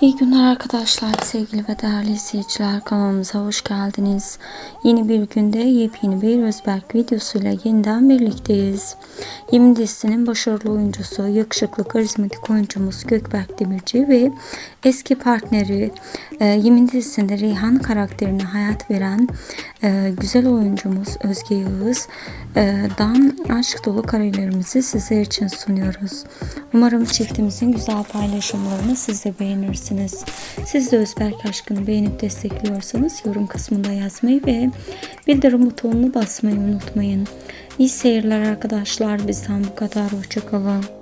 İyi günler arkadaşlar, sevgili ve değerli izleyiciler kanalımıza hoş geldiniz. Yeni bir günde yepyeni bir Özberk videosuyla yeniden birlikteyiz. Yemin dizisinin başarılı oyuncusu, yakışıklı karizmatik oyuncumuz Gökberk Demirci ve eski partneri e, Yemin dizisinde Reyhan karakterine hayat veren e, güzel oyuncumuz Özge Yağız e, dan aşk dolu karelerimizi sizler için sunuyoruz. Umarım çiftimizin güzel paylaşımlarını siz de beğenirsiniz. Siz de Özberk aşkını beğenip destekliyorsanız yorum kısmında yazmayı ve bildirim butonunu basmayı unutmayın. İyi seyirler arkadaşlar. Bizden bu kadar. Hoşçakalın.